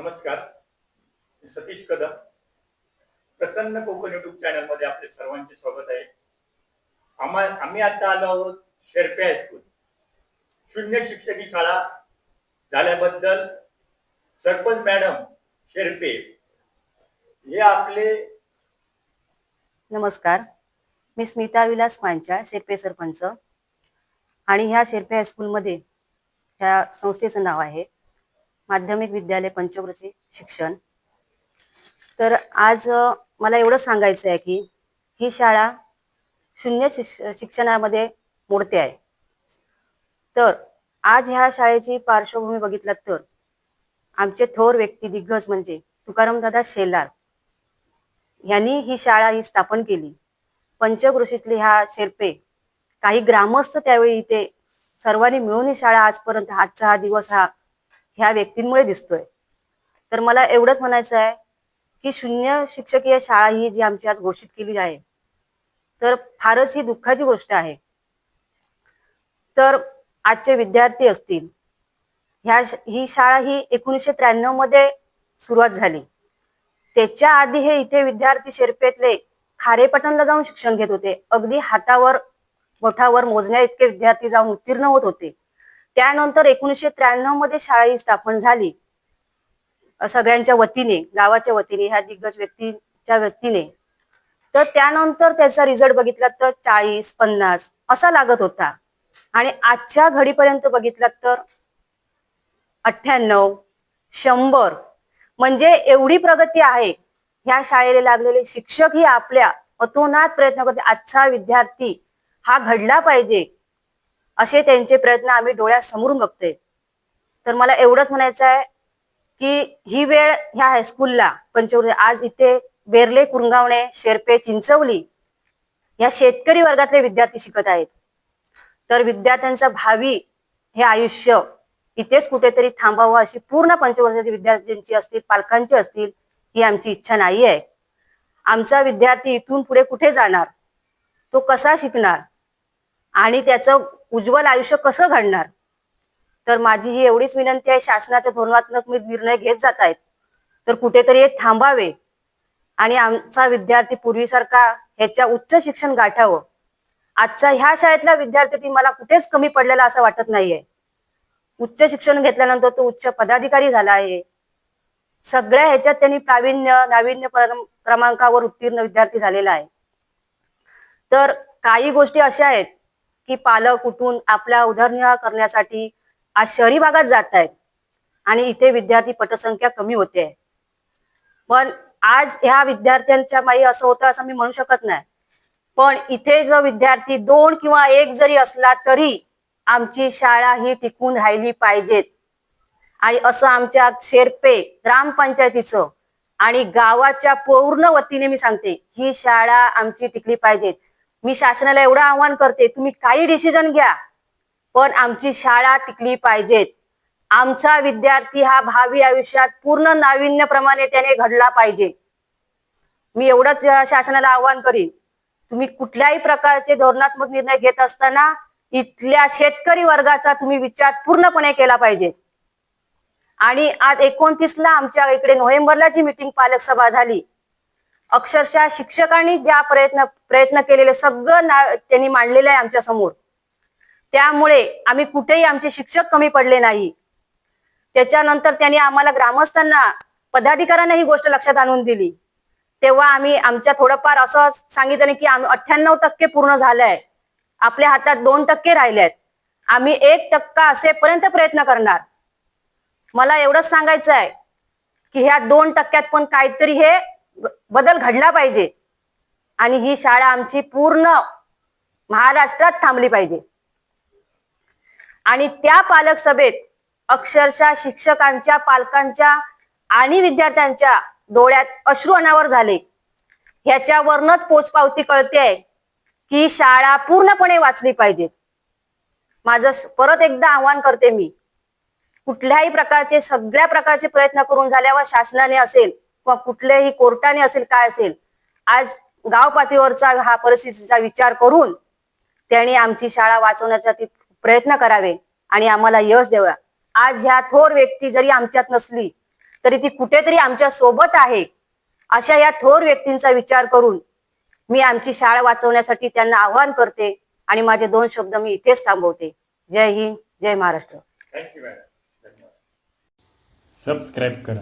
नमस्कार. सतीश कदम. प्रसन्न कोकण युट्यूब चॅनलमध्ये आपले सर्वांचे स्वागत आहे. आम्हा आम्ही आता आलो आहोत शेरपे हायस्कूल शून्य शिक्षकी शाळा झाल्याबद्दल सरपंच मॅडम शेरपे. हे आपले नमस्कार. मी स्मिता विलास पांचा शेरपे सरपंच. आणि ह्या शेरपे हायस्कूलमध्ये ह्या संस्थेचं नाव आहे. माध्यमिक विद्यालय पंचवर्षी शिक्षण. तर आज मला एवढं सांगायचं आहे की ही शाळा शून्य शिक्ष शिक्षणामध्ये मोडते आहे. तर आज ह्या शाळेची पार्श्वभूमी बघितलात तर आमचे थोर व्यक्ती दिग्गज म्हणजे तुकारामदादा शेलार यांनी ही शाळा ही स्थापन केली. पंचकृषीतले ह्या शेर्पे काही ग्रामस्थ त्यावेळी इथे सर्वांनी मिळून ही शाळा आजपर्यंत आजचा हा दिवस हा ह्या व्यक्तींमुळे दिसतोय. तर मला एवढंच म्हणायचं आहे की शून्य शिक्षकीय शाळा ही जी आमची आज घोषित केली आहे तर फारच ही दुःखाची गोष्ट आहे. तर आजचे विद्यार्थी असतील ह्या ही शाळा ही एकोणीसशे त्र्याण्णवमध्ये सुरुवात झाली. त्याच्या आधी हे इथे विद्यार्थी शेर्पेतले खारेपटणला जाऊन शिक्षण घेत होते. अगदी हातावर मोठावर मोजण्या इतके विद्यार्थी जाऊन उत्तीर्ण होत होते. त्यानंतर एकोणीसशे त्र्याण्णवमध्ये शाळा ही स्थापन झाली. सगळ्यांच्या वतीने गावाच्या वतीने ह्या दिग्गज व्यक्तीच्या व्यक्तीने. तर त्यानंतर त्याचा रिझल्ट बघितला तर चाळीस पन्नास असा लागत होता. आणि आजच्या घडीपर्यंत बघितलात तर अठ्ठ्याण्णव शंभर म्हणजे एवढी प्रगती आहे. ह्या शाळेला लागलेले शिक्षक ही आपल्या अतोनात प्रयत्न करते. आजचा विद्यार्थी हा घडला पाहिजे. असे त्यांचे प्रयत्न आम्ही डोळ्यासमोरून बघतोय. तर मला एवढंच म्हणायचं आहे की ही वेळ ह्या हायस्कूलला पंचवृत्ती आज इथे बेर्ले कुरंगावणे शेरपे चिंचवली या शेतकरी वर्गातले विद्यार्थी शिकत आहेत. तर विद्यार्थ्यांचं भावी हे आयुष्य इथेच कुठेतरी थांबावं अशी पूर्ण पंचवर्षाची विद्यार्थ्यांची असतील पालकांची असतील ही आमची इच्छा नाही आहे आमचा विद्यार्थी इथून पुढे कुठे जाणार? तो कसा शिकणार? आणि त्याचं उज्ज्वल आयुष्य कसं घडणार? तर माझी ही एवढीच विनंती आहे शासनाच्या धोरणात्मक मी निर्णय घेत जात आहेत तर कुठेतरी हे थांबावे. आणि आमचा विद्यार्थी पूर्वीसारखा ह्याच्या उच्च शिक्षण गाठावं. आजचा ह्या शाळेतला विद्यार्थी मला कुठेच कमी पडलेला असं वाटत नाहीये. उच्च शिक्षण घेतल्यानंतर तो उच्च पदाधिकारी झाला आहे. सगळ्या ह्याच्यात त्यांनी प्रावीण्य नाविन्य क्रमांकावर उत्तीर्ण विद्यार्थी झालेला आहे. तर काही गोष्टी अशा आहेत की पालक उठून आपला उदरनिर्वाह करण्यासाठी आज शहरी भागात जात आहेत आणि इथे विद्यार्थी पटसंख्या कमी होते. आहे पण आज ह्या विद्यार्थ्यांच्या माई असं होतं असं मी म्हणू शकत नाही. पण इथे जर विद्यार्थी दोन किंवा एक जरी असला तरी आमची शाळा ही टिकून राहिली पाहिजेत. आणि असं आमच्या शेरपे ग्रामपंचायतीचं आणि गावाच्या पूर्ण वतीने मी सांगते ही शाळा आमची टिकली पाहिजेत. मी शासनाला एवढं आव्हान करते तुम्ही काही डिसिजन घ्या. पण आमची शाळा टिकली पाहिजेत. आमचा विद्यार्थी हा भावी आयुष्यात पूर्ण नाविन्यप्रमाणे त्याने घडला पाहिजे. मी एवढंच शासनाला आव्हान करीन. तुम्ही कुठल्याही प्रकारचे धोरणात्मक निर्णय घेत असताना इथल्या शेतकरी वर्गाचा तुम्ही विचार पूर्णपणे केला पाहिजे. आणि आज एकोणतीसला आमच्या इकडे नोव्हेंबरला जी मिटिंग पालक सभा झाली अक्षरशः शिक्षकांनी ज्या प्रयत्न प्रयत्न केलेले सगळं ना त्यांनी मांडलेलं आहे आमच्यासमोर. त्यामुळे आम्ही कुठेही आमचे शिक्षक कमी पडले नाही. त्याच्यानंतर त्यांनी आम्हाला ग्रामस्थांना पदाधिकाऱ्यांना ही गोष्ट लक्षात आणून दिली. तेव्हा आम्ही आमच्या थोडंफार असं सांगितलं की आम्ही अठ्ठ्याण्णव टक्के पूर्ण झालंय. आपल्या हातात दोन टक्के राहिलेत. आम्ही एक टक्का असेपर्यंत प्रयत्न करणार. मला एवढंच सांगायचं आहे की ह्या दोन टक्क्यात पण काहीतरी हे बदल घडला पाहिजे. आणि ही शाळा आमची पूर्ण महाराष्ट्रात थांबली पाहिजे. आणि त्या पालक सभेत अक्षरशः शिक्षकांच्या पालकांच्या आणि विद्यार्थ्यांच्या डोळ्यात अश्रू अनावर झाले. ह्याच्यावरनच पोचपावती कळते की शाळा पूर्णपणे वाचली पाहिजे. माझं परत एकदा आव्हान करते मी. कुठल्याही प्रकारचे सगळ्या प्रकारचे प्रयत्न करून झाल्यावर शासनाने असेल किंवा कुठल्याही कोर्टाने असेल काय असेल आज गाव पातळीवरचा हा परिस्थितीचा विचार करून त्यांनी आमची शाळा वाचवण्यासाठी प्रयत्न करावे आणि आम्हाला यश द्यावा. आज ह्या थोर व्यक्ती जरी आमच्यात नसली तरी ती कुठेतरी आमच्यासोबत आहे अशा या थोर व्यक्तींचा विचार करून मी आमची शाळा वाचवण्यासाठी त्यांना आवाहन करते आणि माझे दोन शब्द मी इथेच थांबवते. जय हिंद जय महाराष्ट्र. थँक्यू सबस्क्राईब करा.